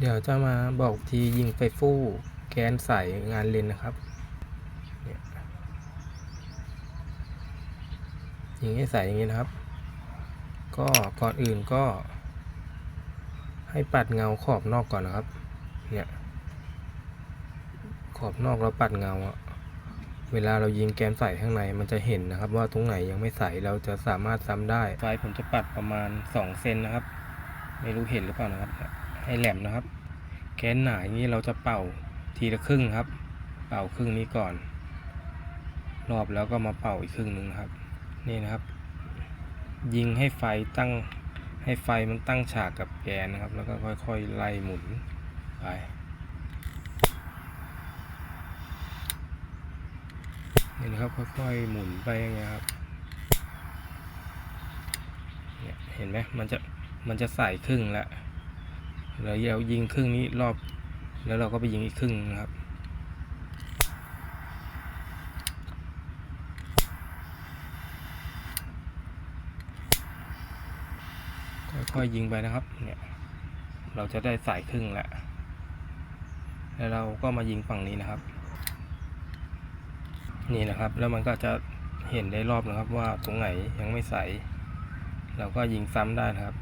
เดี๋ยวจะมาบอกทียิงไฟฟู่แกนใส่งานเลนนะครับเนี่ยยิงให้ใส่อย่างนี้นะครับ ก็ก่อนอื่นก็ ให้ปัดเงาขอบนอกก่อนนะครับ เนี่ย ขอบนอกเราปัดเงาอะเวลาเรายิงแกนใส่ข้างในมันจะเห็นนะครับ ว่าตรงไหนยังไม่ใส่เราจะสามารถซ้ำได้ไฟผมจะปัดประมาณ2เซนนะครับ ไม่รู้เห็นหรือเปล่านะครับ ให้แหลมนะครับแกนหนาอย่างนี้เราจะเป่าทีละครึ่งครับ เป่าครึ่งนี้ก่อน รอบแล้วก็มาเป่าอีกครึ่งหนึ่งครับ นี่นะครับ ยิงให้ไฟตั้งให้ไฟมันตั้งฉากกับแกนนะครับ แล้วก็ค่อยๆไล่หมุนไปนี่นะครับค่อยๆหมุนไปอย่างเงี้ยครับเนี่ยเห็นไหมมันจะมันจะใส่ครึ่งแล้ว แล้วเรายิงครึ่งนี้รอบ แล้วเราก็ไปยิงอีกครึ่งนะครับ ค่อยๆยิงไปนะครับ เนี่ย เราจะได้สายครึ่งแล้วแล้วเราก็มายิงฝั่งนี้นะครับ นี่นะครับ แล้วมันก็จะเห็นได้รอบนะครับว่าตรงไหนยังไม่ใส เราก็ยิงซ้ำได้นะครับ